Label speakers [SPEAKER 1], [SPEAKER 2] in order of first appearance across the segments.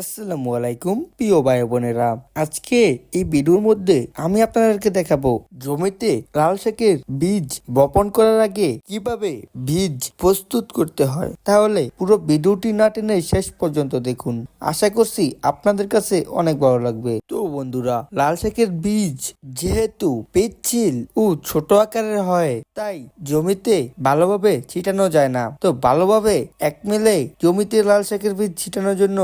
[SPEAKER 1] আসসালামু আলাইকুম, প্রিয় ভাই বোনেরা আজকে এই ভিডিওর মধ্যে আমি আপনাদেরকে দেখাবো জমিতে লাল শাকের বীজ বপন করার আগে কীভাবে বীজ প্রস্তুত করতে হয়। তাহলে পুরো ভিডিওটি না টেনে শেষ পর্যন্ত দেখুন। আশা করছি আপনাদের কাছে অনেক ভালো লাগবে। তো বন্ধুরা, লাল শাকের বীজ যেহেতু পিচ্ছিল ও ছোট আকারের হয়, তাই জমিতে ভালোভাবে ছিটানো যায় না। তো ভালোভাবে এক মিলে জমিতে লাল শাকের বীজ ছিটানোর জন্য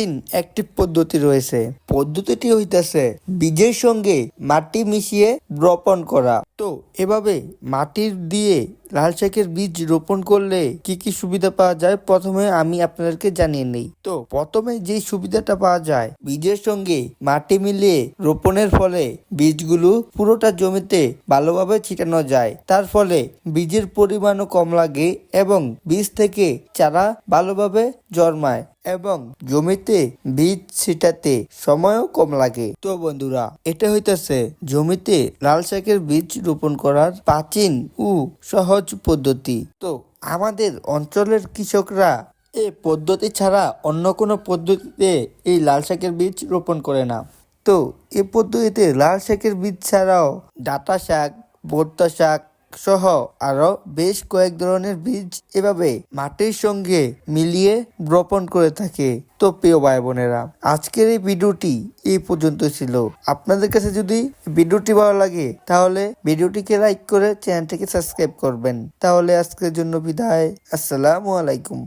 [SPEAKER 1] প্রাচীন একটি পদ্ধতি রয়েছে। পদ্ধতিটি হইতেছে বীজের সঙ্গে মাটি মিশিয়ে রোপণ করা। তো এভাবে মাটির দিয়ে লাল শাকের বীজ রোপণ করলে কি কি সুবিধা পাওয়া যায়? প্রথমে আমি আপনাদেরকে জানিয়ে নেই। তো প্রথমে যে সুবিধাটা পাওয়া যায়, বীজের সঙ্গে মাটি মিলিয়ে রোপণের ফলে বীজগুলো পুরোটা জমিতে ভালোভাবে ছিটানো যায়। তার ফলে বীজের পরিমাণও কম লাগে এবং বীজ থেকে চারা ভালোভাবে জন্মায়। এবং জমিতে বীজ ছিটাতে সময়ও কম লাগে। তো বন্ধুরা, এটা হইতাছে জমিতে লাল শাকের বীজ রোপণ করার প্রাচীন ও সহজ পদ্ধতি। তো আমাদের অঞ্চলের কৃষকরা এ পদ্ধতি ছাড়া অন্য কোনো পদ্ধতিতে এই লাল শাকের বীজ রোপণ করে না। তো এ পদ্ধতিতে লাল শাকের বীজ ছাড়াও ডাটা শাক, ভর্তা শাক সহ আরও বেশ কয়েক ধরনের বীজ এভাবে মাটির সঙ্গে মিলিয়ে রোপণ করে থাকে। তো প্রিয় ভাই বোনেরা আজকের এই ভিডিওটি এই পর্যন্ত ছিল। আপনাদের কাছে যদি ভিডিওটি ভালো লাগে, তাহলে ভিডিওটিকে লাইক করে চ্যানেলটিকে সাবস্ক্রাইব করবেন। তাহলে আজকের জন্য বিদায়। আসসালামু আলাইকুম।